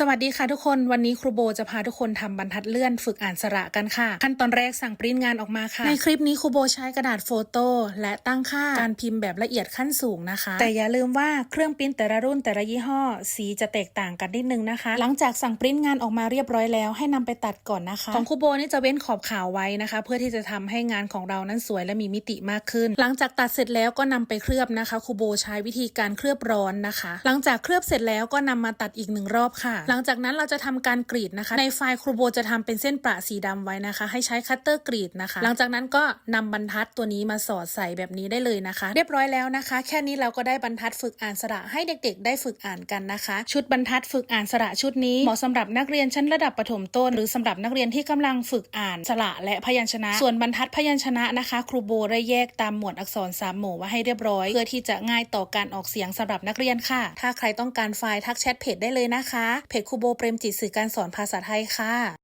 สวัสดีค่ะทุกคนวันนี้ครูโบจะพาทุกคนทำบรรทัดเลื่อนฝึกอ่านสระกันค่ะ ขั้นตอนแรกสั่งปริ้นงานออกมาค่ะ ในคลิปนี้ครูโบใช้กระดาษโฟโต้และตั้งค่าการพิมพ์แบบละเอียดขั้นสูงนะคะ แต่อย่าลืมว่าเครื่องปริ้นแต่ละรุ่นแต่ละยี่ห้อ สีจะแตกต่างกันนิดนึงนะคะ หลังจากสั่งปริ้นงานออกมาเรียบร้อยแล้ว ให้นำไปตัดก่อนนะคะ ของครูโบนี่จะเว้นขอบขาวไว้นะคะ เพื่อที่จะทำให้งานของเรานั้นสวยและมีมิติมากขึ้น หลังจากตัดเสร็จแล้วก็นำไปเคลือบนะคะครูโบใช้วิธีการเคลือบร้อนนะคะ หลังจากเคลือบเสร็จแล้วก็นำมาตัดอีกหนึ่งรอบค่ะหลังจากนั้นเราจะทำการกรีดนะคะ ในไฟล์ครูโบจะทำเป็นเส้นประสีดำไว้นะคะ ให้ใช้คัตเตอร์กรีดนะคะ หลังจากนั้นก็นำบรรทัดตัวนี้มาสอดใส่แบบนี้ได้เลยนะคะ เรียบร้อยแล้วนะคะ แค่นี้เราก็ได้บรรทัดฝึกอ่านสระให้เด็กๆ ได้ฝึกอ่านกันนะคะ ชุดบรรทัดฝึกอ่านสระชุดนี้เหมาะสำหรับนักเรียนชั้นระดับประถมต้น หรือสำหรับนักเรียนที่กำลังฝึกอ่านสระและพยัญชนะ ส่วนบรรทัดพยัญชนะนะคะ ครูโบได้แยกตามหมวดอักษรสามหมู่ไว้ให้เรียบร้อย เพื่อที่จะง่ายต่อการออกเสียงสำหรับนักเรียนค่ะ ถ้าใครต้องการไฟล์ทักแชทเพจได้เลยนะคะเพจครูโบเปรมจิตสื่อการสอนภาษาไทยค่ะ